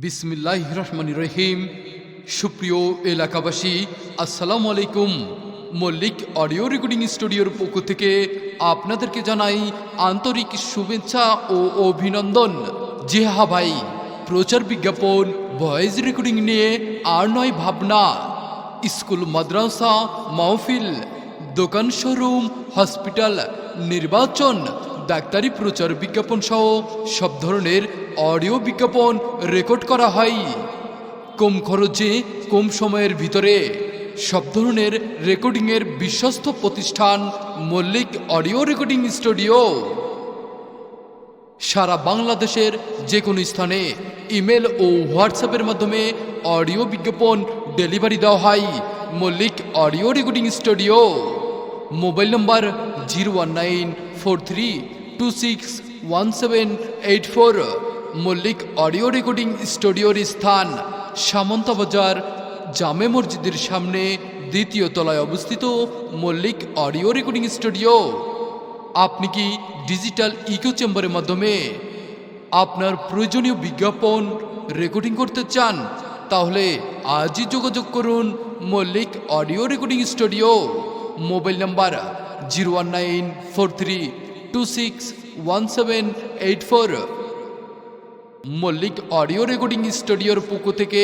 বিসমিল্লাহ রহমান রহিম। সুপ্রিয় এলাকাবাসী, আসসালামু আলাইকুম। মল্লিক অডিও রেকর্ডিং স্টুডিওর পক্ষ থেকে আপনাদেরকে জানাই আন্তরিক শুভেচ্ছা ও অভিনন্দন। জি হা ভাই, প্রচার বিজ্ঞাপন, ভয়েস রেকর্ডিং নিয়ে আর নয় ভাবনা। স্কুল, মাদ্রাসা, মাহফিল, দোকান, শোরুম, হসপিটাল, নির্বাচন ডাক্তারি প্রচার বিজ্ঞাপন সহ সব ধরনের অডিও বিজ্ঞাপন রেকর্ড করা হয়। কম খরচে, কম সময়ের ভিতরে। সব ধরনের রেকর্ডিংয়ের বিশ্বস্ত প্রতিষ্ঠান মল্লিক অডিও রেকর্ডিং স্টুডিও। সারা বাংলাদেশের যে কোনো স্থানে ইমেল ও হোয়াটসঅ্যাপের মাধ্যমে অডিও বিজ্ঞাপন ডেলিভারি দেওয়া হয়। Mallick audio recording studio. Mobile number zero one nine four three two six one seven eight four Mallick audio recording স্টুডিওর স্থান সামন্তবাজার জামে মসজিদের সামনে, দ্বিতীয় তলায় অবস্থিত মল্লিক অডিও রেকর্ডিং স্টুডিও আপনি কি ডিজিটাল ইকো চেম্বারের মাধ্যমে আপনার প্রয়োজনীয় বিজ্ঞাপন রেকর্ডিং করতে চান? তাহলে আজই যোগাযোগ করুন Mallick audio recording studio mobile number zero one nine four three two six one seven eight four Mallick audio recording স্টুডিওর পক্ষ থেকে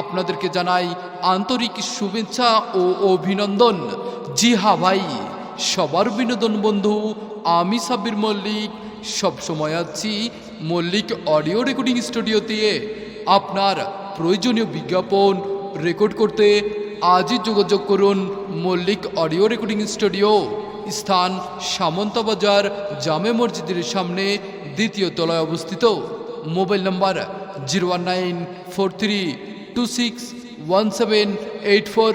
আপনাদেরকে জানাই আন্তরিক শুভেচ্ছা ও অভিনন্দন। জি হা ভাই, সবার বিনোদন বন্ধু আমি সাব্বির মল্লিক। সব সময় আছি মল্লিক অডিও রেকর্ডিং স্টুডিওতে আপনার প্রয়োজনীয় বিজ্ঞাপন রেকর্ড করতে আজই যোগাযোগ করুন মল্লিক অডিও রেকর্ডিং স্টুডিও স্থান সামন্তবাজার জামে মসজিদের সামনে দ্বিতীয় তলায় অবস্থিত। Mobile number zero one nine four three two six one seven eight four.